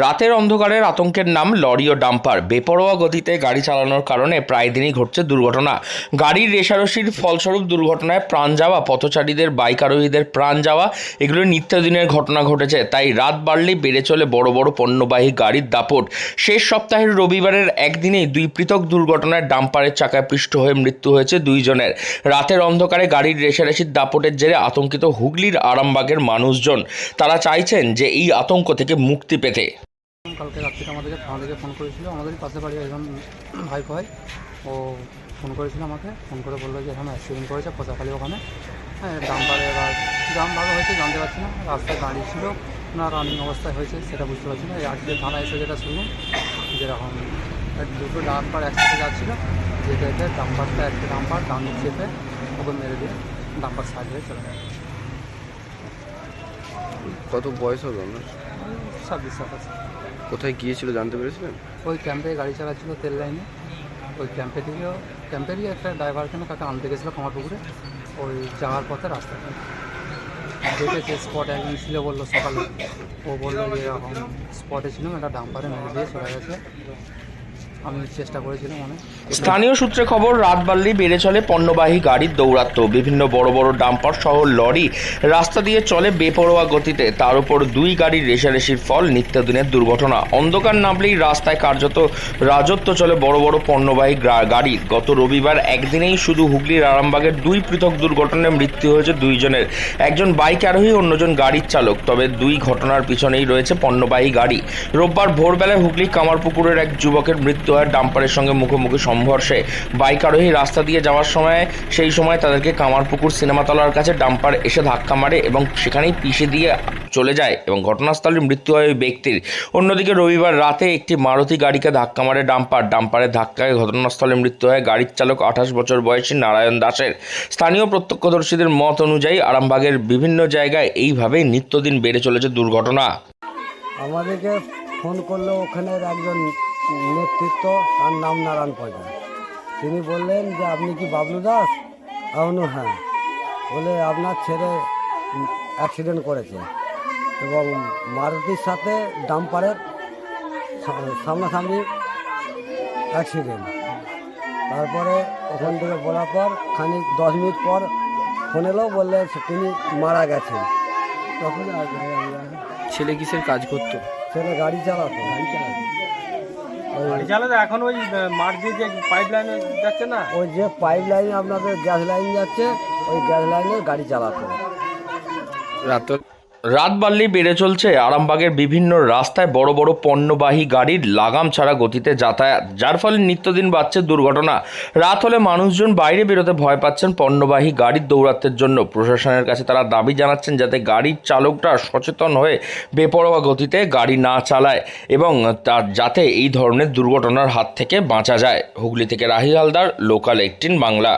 রাতের অন্ধকারের আতঙ্কের নাম লরি ও ডাম্পার। বেপরোয়া গতিতে গাড়ি চালানোর কারণে প্রায় দিনই ঘটছে দুর্ঘটনা। গাড়ির রেশারসির ফলস্বরূপ দুর্ঘটনায় প্রাণ যাওয়া, পথচারীদের, বাইক আরোহীদের প্রাণ যাওয়া, এগুলো নিত্যদিনের ঘটনা ঘটেছে। তাই রাত বাড়লেই বেড়ে চলে বড় বড় পণ্যবাহী গাড়ির দাপট। শেষ সপ্তাহের রবিবারের একদিনেই দুই পৃথক দুর্ঘটনায় ডাম্পারের চাকায় পৃষ্ঠ হয়ে মৃত্যু হয়েছে দুইজনের। রাতের অন্ধকারে গাড়ির রেশারেশির দাপটের জেরে আতঙ্কিত হুগলির আরামবাগের মানুষজন। তারা চাইছেন যে এই আতঙ্ক থেকে মুক্তি পেতে। কালকে রাত্রিতে আমাদেরকে আমাদেরকে ফোন করেছিল আমাদেরই পাশে বাড়ি একজন ভাই হয় ও ফোন করেছিল আমাকে ফোন করে বলল যে এখানে অ্যাক্সিডেন্ট করেছে পচাখালি ওখানে। হ্যাঁ দাম ডাম্পারে এবার জাম ভালো হয়েছে জানতে পারছি না রাস্তায় দাঁড়িয়ে ছিল না রানিং অবস্থায় হয়েছে সেটা বুঝতে পারছি না। এই আজকে থানা এসে যেটা শুনলাম যেরকম দুটো ডাম্পার একসাথে যাচ্ছিল যেতে যেতে ডাম্পারটা একটা ডাম্পার ডান চেপে ওকে মেরে দিয়ে ডাম্পার সাইড হয়ে চলে গেছে কত বয়স হবে আপনার? ছাব্বিশ সাতাশ। কোথায় গিয়েছিল জানতে পেরেছিলেন? ওই ক্যাম্পে গাড়ি চালাচ্ছিল তেল লাইনে। ওই ক্যাম্পে থেকেও, ক্যাম্পেরই একটা ড্রাইভার কেন কাকে আনতে গেছিল কামারপুকুরে ওই যাওয়ার পথে রাস্তাতে দেখেছে স্পট একজন ছিল বলল সকালে। ও বলল যে, এরকম স্পটে ছিলাম, একটা ডাম্পারে মেরে দিয়ে চলে গেছে। আমি চেষ্টা স্থানীয় সূত্রে খবর, রাত বাড়লেই বেড়ে চলে পণ্যবাহী গাড়ির দৌরাত্ম্য। বিভিন্ন বড় বড় ডাম্পার সহ লরি রাস্তা দিয়ে চলে বেপরোয়া গতিতে। তার উপর দুই গাড়ির রেশারেশির ফল নিত্যদিনের দুর্ঘটনা। অন্ধকার নামলেই রাস্তায় কার্যত রাজত্ব চলে বড় বড় পণ্যবাহী গাড়ির গত রবিবার একদিনেই শুধু হুগলির আরামবাগের দুই পৃথক দুর্ঘটনায় মৃত্যু হয়েছে দুইজনের। একজন বাইক আরোহী, অন্যজন গাড়ির চালক। তবে দুই ঘটনার পিছনেই রয়েছে পণ্যবাহী গাড়ি। রোববার ভোরবেলায় হুগলি কামারপুকুরের এক যুবকের মৃত্যু হয় ডাম্পারের সঙ্গে মুখোমুখি সংঘর্ষে। বাইক আরোহী রাস্তা দিয়ে যাওয়ার সময়, সেই সময় তাদেরকে কামারপুকুর সিনেমাতলার কাছে ডাম্পার এসে ধাক্কা মারে এবং সেখানেই পিষে দিয়ে চলে যায় এবং ঘটনাস্থলে মৃত্যু হয় ওই ব্যক্তির। অন্যদিকে রবিবার রাতে একটি মারুতি গাড়িকে ধাক্কা মারে ডাম্পার। ডাম্পারের ধাক্কায় ঘটনাস্থলে মৃত্যু হয় গাড়ির চালক আঠাশ বছর বয়সী নারায়ণ দাসের। স্থানীয় প্রত্যক্ষদর্শীদের মত অনুযায়ী আরামবাগের বিভিন্ন জায়গায় এইভাবেই নিত্যদিন বেড়ে চলেছে দুর্ঘটনা। আমাদেরকে ফোন করল ওখানের একজন নেতৃত্ব তার নাম নারায়ণ প্রধান। তিনি বললেন যে আপনি কি বাবলু দাস? আহনু হ্যাঁ। বলে আপনার ছেলে অ্যাক্সিডেন্ট করেছে এবং মারুতির সাথে ডাম্পারের সামনাসামনি অ্যাক্সিডেন্ট তারপরে ওখান থেকে বলার পর খানিক দশ মিনিট পর ফোন এলো বললে তিনি মারা গেছেন। তখন ছেলে কিসের কাজ করতো? ছেলে গাড়ি চালাতো গাড়ি চালাতো। গাড়ি চালাতে এখন ওই মাঠ দিয়ে যে পাইপ লাইনে যাচ্ছে না? ওই যে পাইপ লাইন আপনাদের গ্যাস লাইন যাচ্ছে ওই গ্যাস লাইনে গাড়ি চালাতো রাত রাত বাড়লেই বেড়ে চলছে আরামবাগের বিভিন্ন রাস্তায় বড় বড় পণ্যবাহী গাড়ির লাগাম ছাড়া গতিতে যাতায়াত। যার ফলে নিত্যদিন বাড়ছে দুর্ঘটনা। রাত হলে মানুষজন বাইরে বেরোতে ভয় পাচ্ছেন পণ্যবাহী গাড়ির দৌরাত্মের জন্য। প্রশাসনের কাছে তারা দাবি জানাচ্ছেন যাতে গাড়ির চালকরা সচেতন হয়ে বেপরোয়া গতিতে গাড়ি না চালায় এবং তার যাতে এই ধরনের দুর্ঘটনার হাত থেকে বাঁচা যায়। হুগলি থেকে রাহি হালদার লোকাল এইটিন বাংলা।